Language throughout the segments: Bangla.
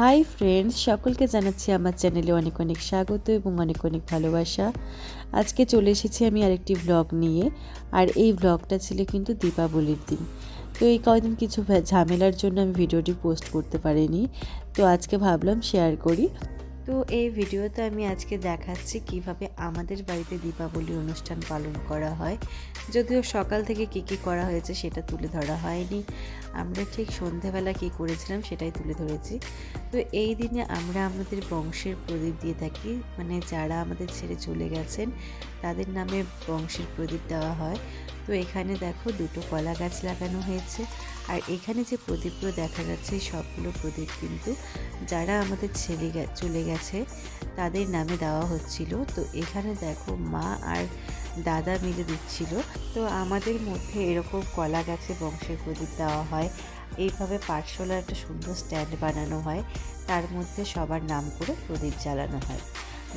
হাই ফ্রেন্ডস সকলকে জানাচ্ছি আমার চ্যানেলে অনেক অনেক স্বাগত এবং অনেক অনেক ভালোবাসা। আজকে চলে এসেছি আমি আরেকটি ব্লগ নিয়ে। আর এই ব্লগটা ছিল কিন্তু দীপাবলির দিন। তো এই কয়দিন কিছু ঝামেলার জন্য আমি ভিডিওটি পোস্ট করতে পারিনি। তো আজকে ভাবলাম শেয়ার করি। তো এই ভিডিওতে আমি আজকে দেখাচ্ছি কীভাবে আমাদের বাড়িতে দীপাবলি অনুষ্ঠান পালন করা হয়। যদিও সকাল থেকে কি কি করা হয়েছে সেটা তুলে ধরা হয়নি। আমরা ঠিক সন্ধেবেলা কি করেছিলাম সেটাই তুলে ধরেছি। তো এই দিনে আমরা আমাদের বংশের প্রদীপ দিয়ে থাকি। মানে যারা আমাদের ছেড়ে চলে গেছেন, তাদের নামে বংশের প্রদীপ দেওয়া হয়। তো এখানে দেখো দুটো কলা গাছ লাগানো হয়েছে। আর এখানে যে প্রদীপগুলো দেখা যাচ্ছে সবগুলো প্রদীপ কিন্তু যারা আমাদের ছেলে চলে গেছে, তাদের নামে দেওয়া হচ্ছিল। তো এখানে দেখো মা আর দাদা মিলে দিচ্ছিল। তো আমাদের মধ্যে এরকম কলা গাছে বংশের প্রদীপ দেওয়া হয়। এইভাবে পাঠশালার একটা সুন্দর স্ট্যান্ড বানানো হয়। তার মধ্যে সবার নাম করে প্রদীপ জ্বালানো হয়।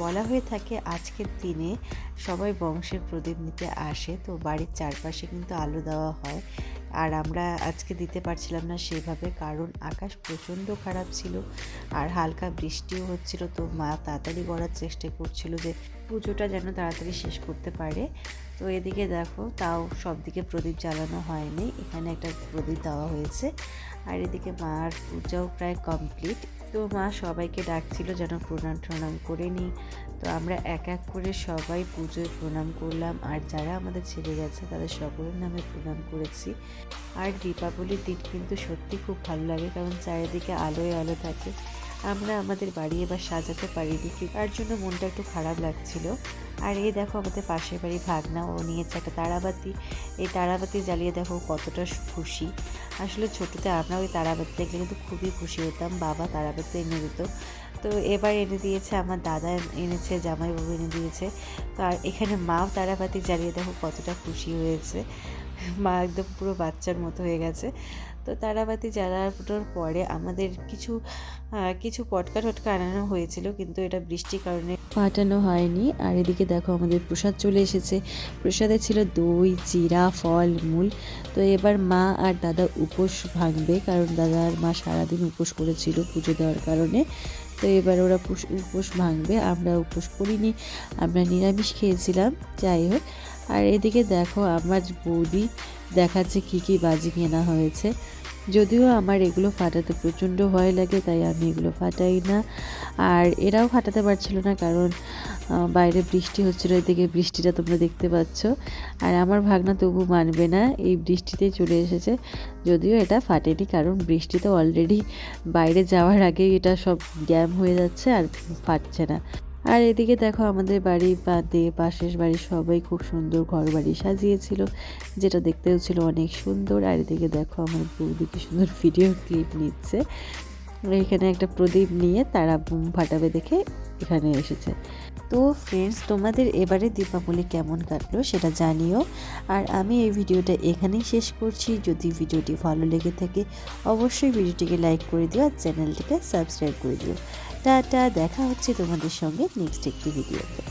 বলা হয়ে থাকে আজকের দিনে সবাই বংশের প্রদীপ নিতে আসে, তো বাড়ির চারপাশে কিন্তু আলো দেওয়া হয়। আর আমরা আজকে দিতে পারছিলাম না সেভাবে, কারণ আকাশ প্রচণ্ড খারাপ ছিল আর হালকা বৃষ্টিও হচ্ছিল, তো মা তাড়াতাড়ি করার চেষ্টা করছিল যে পুজোটা যেন তাড়াতাড়ি শেষ করতে পারে। তো এদিকে দেখো, তাও সব দিকে প্রদীপ জ্বালানো হয়নি, এখানে একটা প্রদীপ দেওয়া হয়েছে। আর এদিকে মার পূজাও প্রায় কমপ্লিট তো মা সবাইকে ডাকছিল যেন প্রণাম ট্রণাম করে নিই তো আমরা এক এক করে সবাই পুজোয় প্রণাম করলাম। আর যারা আমাদের ছেড়ে গেছে, তাদের সকলের নামে প্রণাম করেছি। আর দীপাবলির দিন কিন্তু সত্যি খুব ভালো লাগে, কারণ চারিদিকে আলোয় আলো থাকে। আমরা আমাদের বাড়ি এবার সাজাতে পারিনি তার জন্য মনটা একটু খারাপ লাগছিল। আর এই দেখো আমাদের পাশের বাড়ি ভাগনা, ও নিয়েছে একটা তারাবাতি। এই তারাবাতি জ্বালিয়ে দেখো কতটা খুশি। আসলে ছোটোতে আমরা ওই তারাবাতি দেখলে কিন্তু খুবই খুশি হতাম, বাবা তারাবাতি এনে দিত। তো এবার এনে দিয়েছে, আমার দাদা এনেছে, জামাইবাবু এনে দিয়েছে। তো আর এখানে মাও তারাবাতি জ্বালিয়ে দেখো কতটা খুশি হয়েছে। মা একদম পুরো বাচ্চার মতো হয়ে গেছে। তো তারাবাতি জ্বালানোর পরে আমাদের কিছু কিছু পটকা টটকা আনানো হয়েছিল, কিন্তু এটা বৃষ্টির কারণে ফাটানো হয়নি। আর এদিকে দেখো আমাদের প্রসাদ চলে এসেছে। প্রসাদে ছিল দই চিরা ফল, মূল। তো এবার মা আর দাদা উপোস ভাঙবে, কারণ দাদা আর মা সারাদিন উপোস করেছিল পুজো দেওয়ার কারণে। তো এবার ওরা উপোস ভাঙবে। আমরা উপোস করিনি, আমরা নিরামিষ খেয়েছিলাম। যাই হোক আর এদিকে দেখো আমার বৌদি দেখাচ্ছে কী কী বাজি কেনা হয়েছে। যদিও আমার এগুলো ফাটাতে প্রচণ্ড ভয় লাগে, তাই আমি এগুলো ফাটাই না। আর এরাও ফাটাতে পারছিল না, কারণ বাইরে বৃষ্টি হচ্ছিল, এদিকে বৃষ্টিটা তোমরা দেখতে পাচ্ছ। আর আমার ভাগনা তবু মানবে না, এই বৃষ্টিতেই চলে এসেছে। যদিও এটা ফাটেনি, কারণ বৃষ্টি তো অলরেডি বাইরে যাওয়ার আগেই এটা সব জ্যাম হয়ে যাচ্ছে আর ফাটছে না। আর এদিকে দেখো আমাদের বাড়ি বাদে পাশের বাড়ি সবাই খুব সুন্দর ঘর বাড়ি সাজিয়েছিল, যেটা দেখতেও ছিল অনেক সুন্দর। আর এদিকে দেখো আমার বৌদি কি সুন্দর ভিডিও ক্লিপ নিচ্ছে। এখানে একটা প্রদীপ নিয়ে তারা ফাটাবে দেখে এখানে এসেছে। তো ফ্রেন্ডস তোমাদের এবারে দীপাবলি কেমন কাটলো সেটা জানিও। আর আমি এই ভিডিওটা এখানেই শেষ করছি। যদি ভিডিওটি ভালো লেগে থাকে, অবশ্যই ভিডিওটিকে লাইক করে দিও আর চ্যানেলটিকে সাবস্ক্রাইব করে দিও। টাটা, দেখা হচ্ছে তোমাদের সঙ্গে নেক্সট একটি ভিডিওতে।